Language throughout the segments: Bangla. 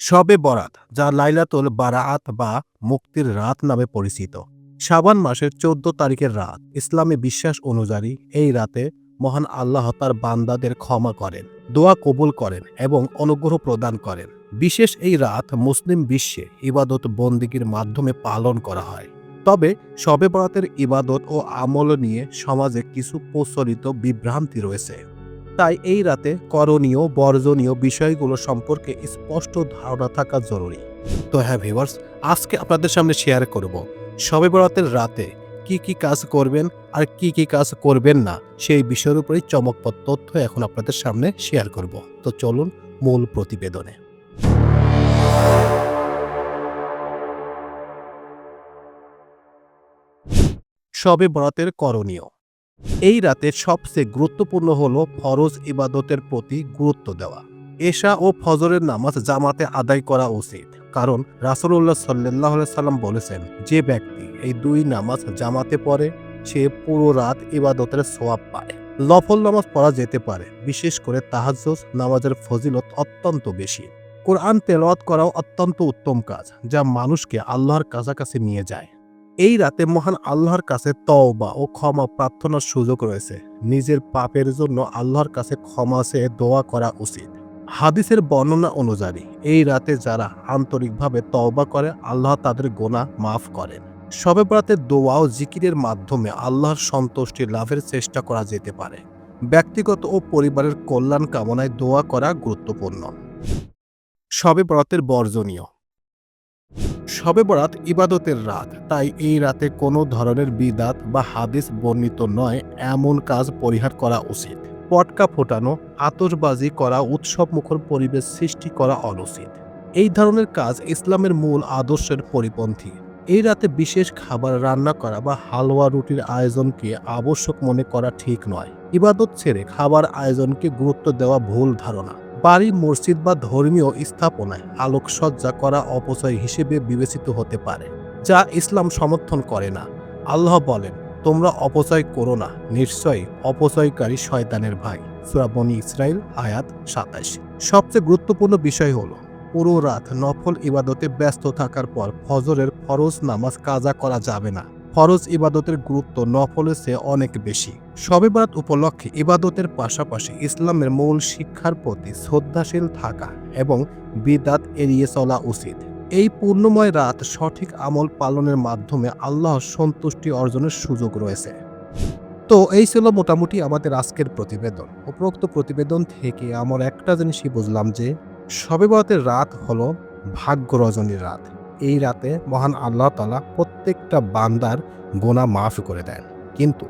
শবে বরাত, যা লাইলাতুল বারাআত বা মুক্তির রাত নামে পরিচিত। শাবান মাসের চোদ্দ তারিখের রাত, ইসলামী বিশ্বাস অনুযায়ী এই রাতে মহান আল্লাহ তার বান্দাদের ক্ষমা করেন, দোয়া কবুল করেন এবং অনুগ্রহ প্রদান করেন। বিশেষ এই রাত মুসলিম বিশ্বে ইবাদত বন্দিগির মাধ্যমে পালন করা হয়। তবে শবে বরাতের ইবাদত ও আমল নিয়ে সমাজে কিছু প্রচলিত বিভ্রান্তি রয়েছে। তাই এই রাতে করণীয়, বর্জনীয় বিষয়গুলো সম্পর্কে স্পষ্ট ধারণা থাকা জরুরি। তো হ্যাঁ ভিভার্স আজকে আপনাদের সামনে শেয়ার করব। সবে বরাতের রাতে কি কি কাজ করবেন আর কি কি কাজ করবেন না, সেই বিষয়ের উপরেই চমকপ্রদ তথ্য এখন আপনাদের সামনে শেয়ার করব। তো চলুন মূল প্রতিবেদনে। সবে বরাতের করণীয়। এই রাতে সবচেয়ে গুরুত্বপূর্ণ হল ফরজ ইবাদতের প্রতি গুরুত্ব দেওয়া। এশা ও ফজরের নামাজ জামাতে আদায় করা উচিত। কারণ রাসুল্লাহ সাল্লাহ সাল্লাম বলেছেন, যে ব্যক্তি এই দুই নামাজ জামাতে পড়ে, সে পুরো রাত ইবাদতের সোয়াব পায়। লফল নামাজ পড়া যেতে পারে, বিশেষ করে তাহাজ্জুদ নামাজের ফজিলত অত্যন্ত বেশি। কোরআন তেলাওয়াত করাও অত্যন্ত উত্তম কাজ, যা মানুষকে আল্লাহর কাছাকাছি নিয়ে যায়। এই রাতে মহান আল্লাহর কাছে তওবা ও ক্ষমা প্রার্থনার সুযোগ রয়েছে। নিজের পাপের জন্য আল্লাহর কাছে ক্ষমা চেয়ে দোয়া করা উচিত। হাদিসের বর্ণনা অনুযায়ী, এই রাতে যারা আন্তরিকভাবে তওবা করে, আল্লাহ তাদের গোনা মাফ করেন। সবে বরাতের দোয়া ও জিকিরের মাধ্যমে আল্লাহর সন্তুষ্টি লাভের চেষ্টা করা যেতে পারে। ব্যক্তিগত ও পরিবারের কল্যাণ কামনায় দোয়া করা গুরুত্বপূর্ণ। শবে বরাতের বর্জনীয়। শবে বরাত ইবাদতের রাত, তাই এই রাতে কোনো ধরনের বিদাত বা হাদিস বর্ণিত নয়, এমন কাজ পরিহার করা উচিত। পটকা ফোটানো, আতশবাজি করা উৎসব মুখর পরিবেশ সৃষ্টি করা অনুচিত। এই ধরনের কাজ ইসলামের মূল আদর্শের পরিপন্থী। এই রাতে বিশেষ খাবার রান্না করা বা হালুয়া রুটির আয়োজনকে আবশ্যক মনে করা ঠিক নয়। ইবাদত ছেড়ে খাবার আয়োজনকে গুরুত্ব দেওয়া ভুল ধারণা। বাড়ি, মসজিদ বা ধর্মীয় স্থাপনায় আলোকসজ্জা করা অপচয় হিসেবে বিবেচিত হতে পারে, যা ইসলাম সমর্থন করে না। আল্লাহ বলেন, তোমরা অপচয় করো না। নিশ্চয়ই অপচয়কারী শয়তানের ভাই। সুরাবনি ইসরায়েল আয়াত সাতাশ। সবচেয়ে গুরুত্বপূর্ণ বিষয় হলো, পুরো রাত নফল ইবাদতে ব্যস্ত থাকার পর ফজরের ফরজ নামাজ কাজা করা যাবে না। ফরজ ইবাদতের গুরুত্ব নফলের চেয়ে অনেক বেশি। শবে বরাত উপলক্ষে ইবাদতের পাশাপাশি ইসলামের মূল শিক্ষার প্রতি শ্রদ্ধাশীল থাকা এবং বিদাত এড়িয়ে চলা উচিত। এই পূর্ণময় রাত সঠিক আমল পালনের মাধ্যমে আল্লাহর সন্তুষ্টি অর্জনের সুযোগ রয়েছে। তো এই ছিল মোটামুটি আমাদের আজকের প্রতিবেদন। উপরোক্ত প্রতিবেদন থেকে আমার একটা জিনিসই বুঝলাম যে বরাতের রাত হলো ভাগ্য রজনীর রাত। এই রাতে মহান আল্লাহ তালা প্রত্যেকটা বান্দার গোনা মাফ করে দেন। কিন্তু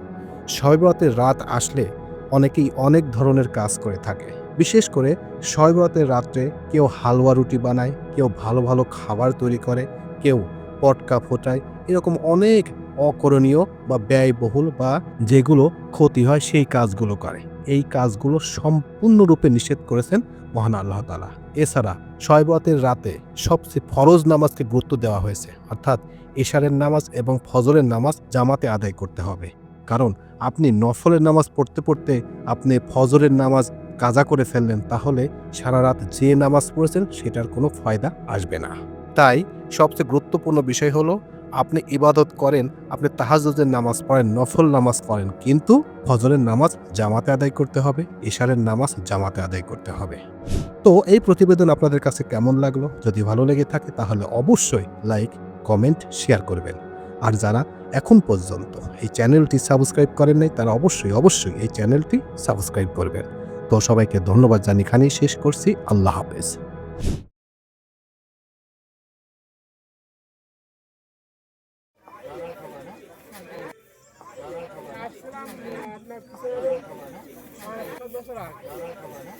শয়বরাতের রাত আসলে অনেকেই অনেক ধরনের কাজ করে থাকে। বিশেষ করে শয়বরাতের রাত্রে কেউ হালুয়া রুটি বানায়, কেউ ভালো ভালো খাবার তৈরি করে, কেউ পটকা ফোটায়, এরকম অনেক অকরণীয় বা ব্যয়বহুল বা যেগুলো ক্ষতি হয় সেই কাজগুলো করে। এই কাজগুলো সম্পূর্ণরূপে নিষেধ করেছেন মহান আল্লাহ তালা এছাড়া শয়বতের রাতে সবচেয়ে ফরজ নামাজকে গুরুত্ব দেওয়া হয়েছে। অর্থাৎ এশারের নামাজ এবং ফজরের নামাজ জামাতে আদায় করতে হবে। কারণ আপনি নফলের নামাজ পড়তে পড়তে আপনি ফজরের নামাজ কাজা করে ফেললেন, তাহলে সারা রাত যে নামাজ পড়েছেন সেটার কোনো ফায়দা আসবে না। তাই সবচেয়ে গুরুত্বপূর্ণ বিষয় হলো আপনি ইবাদত করেন, আপনি তাহাজুদের নামাজ পড়েন, নফল নামাজ পড়েন, কিন্তু ফজরের নামাজ জামাতে আদায় করতে হবে ইশারের নামাজ জামাতে আদায় করতে হবে। তো এই প্রতিবেদন আপনাদের কাছে কেমন লাগল? যদি ভালো লেগে থাকে, তাহলে অবশ্যই লাইক কমেন্ট শেয়ার করবেন। আর যারা এখন পর্যন্ত এই চ্যানেলটি সাবস্ক্রাইব করেন নাই, তারা অবশ্যই অবশ্যই এই চ্যানেলটি সাবস্ক্রাইব করবেন। তো সবাইকে ধন্যবাদ জানি এখানেই শেষ করছি। আল্লাহ হাফেজ। আপনার